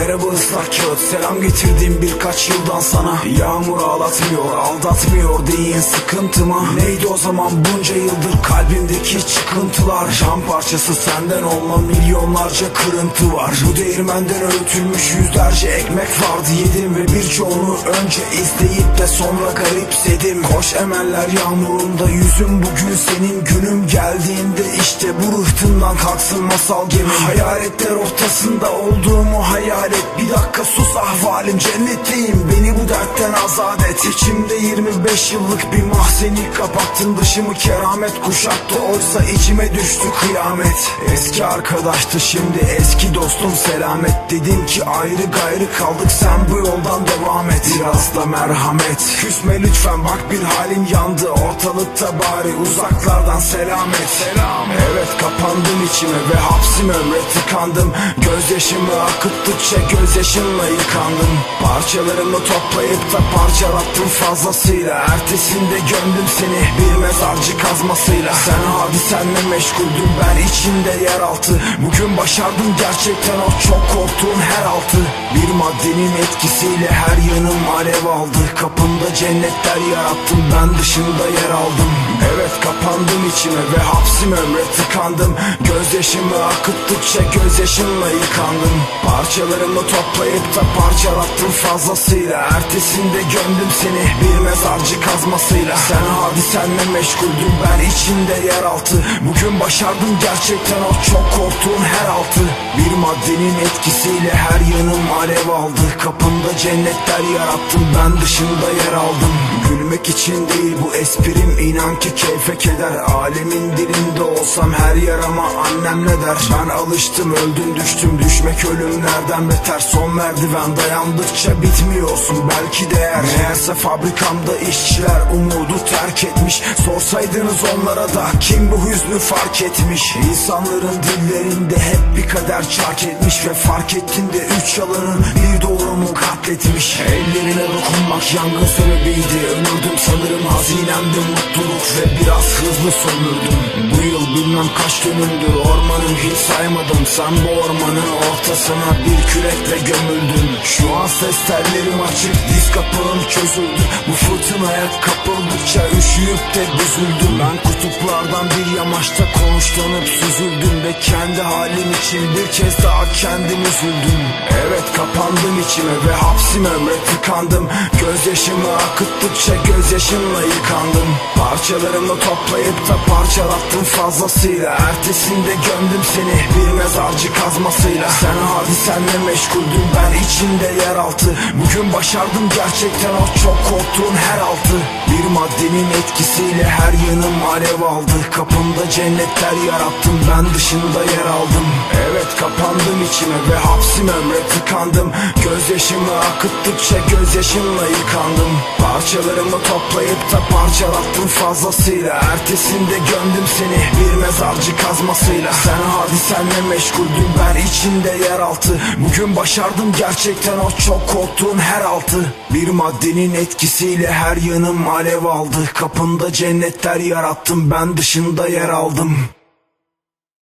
Merhaba ıslak kağıt. Selam getirdim birkaç yıldan sana. Yağmur ağlatmıyor aldatmıyor deyin sıkıntıma. Neydi o zaman bunca yıldır kalbimdeki çıkıntılar? Cam parçası senden olma milyonlarca kırıntı var. Bu değirmenden öğütülmüş yüzlerce ekmek vardı. Yedim Ve birçoğunu önce izleyip de sonra garipsedim. Koş emeller yağmurunda yüzüm bugün senin günüm geldiğinde işte bu rıhtımdan kalksın masal gemi Hayaletler ortasında olduğumu hayal et Bir dakika sus ahvalim cennetteyim beni bu dertten azat et. İçimde 25 yıllık bir mahzeni kapattın. Dışımı keramet kuşattı. Oysa içime düştü kıyamet. Eski arkadaştı şimdi eski dostum selamet. Dedim ki ayrı gayrı kaldık sen bu yoldan devam et. Biraz da merhamet. Küsme lütfen bak bir halim yandı. Ortalıkta bari uzaklardan selam et Selam Evet kapandım içime ve hapsim ömre tıkandım. Gözyaşımı akıttıkça gözyaşımla yıkandım. Parçalarımı toplayıp da parçalattım fazlasıyla. Ertesinde gömdüm seni bir mezarcı kazmasıyla. Sen hadisenle meşguldün ben içinde yeraltı. Bugün başardım gerçekten o çok korktuğun her altı. Bir maddenin etkisiyle her yanım alev aldı. Kapında cennetler yarattım ben dışında yer aldım Evet kapandım içime ve hapsim ömre tıkandım. Gözyaşımı akıttıkça gözyaşımla yıkandım. Parçalarımı toplayıp da parçalattım fazlasıyla. Ertesinde gömdüm seni bir mezarcı kazmasıyla. Sen hadisenle meşguldün ben içinde yeraltı. Bugün başardım gerçekten o çok korktuğun her altı. Bir maddenin etkisiyle her yanım alev aldı. Kapında cennetler yarattım ben dışında yer aldım. Gülmek için değil bu esprim inan ki keyfe keder Alemin dilinde olsam her yarama annem ne der? Ben alıştım öldüm düştüm düşmek ölümlerden beter? Son merdiven dayandıkça bitmiyorsun belki değer. Meğerse fabrikamda işçiler umudu terk etmiş. Sorsaydınız onlara da kim bu hüznü fark etmiş? İnsanların dillerinde hep bir kader çark etmiş Ve fark ettiğinde üç yalanın bir doğrumu katletmiş. Ellerine dokunmak yangın sebebiydi Ömürdüm sanırım hazinemde mutluluk ve biraz hızlı sömürdüm. Bu yıl bilmem kaç dönümdür ormanın hiç saymadım. Sen bu ormanın ortasına bir kürekle gömüldün. Şu an ses tellerim açık diz kapağım çözüldü. Bu fırtınaya kapıldıkça üşüyüp de büzüldüm. Ben kutuplardan bir yamaçta konuşlanıp süzüldüm Ve kendi halim için bir kez daha kendim üzüldüm. Evet kapandım içime ve hapsim ömre tıkandım. Gözyaşımı akıttıkça gözyaşımla yıkandım. Parçalarımı toplayıp da parçalattım fazlasıyla. Ertesinde gömdüm seni bir mezarcı kazmasıyla. Sen hadisenle meşguldün ben içinde yeraltı. Bugün başardım gerçekten o çok korktuğun her altı. Bir maddenin etkisiyle her yanım alev aldı. Kapımda cennetler yarattım ben dışında yer aldım. Evet kapandım içime ve hapsim ömre tıkandım. Gözyaşımı akıttıkça gözyaşımla yıkandım. Parçalarımı toplayıp da parçalattım fazlasıyla. Ertesinde gömdüm seni bir mezarcı kazmasıyla. Sen hadisenle meşguldün ben içinde yeraltı. Bugün başardım gerçekten o çok korktuğun her altı Bir maddenin etkisiyle her yanım alev aldı. Kapında cennetler yarattım ben dışında yer aldım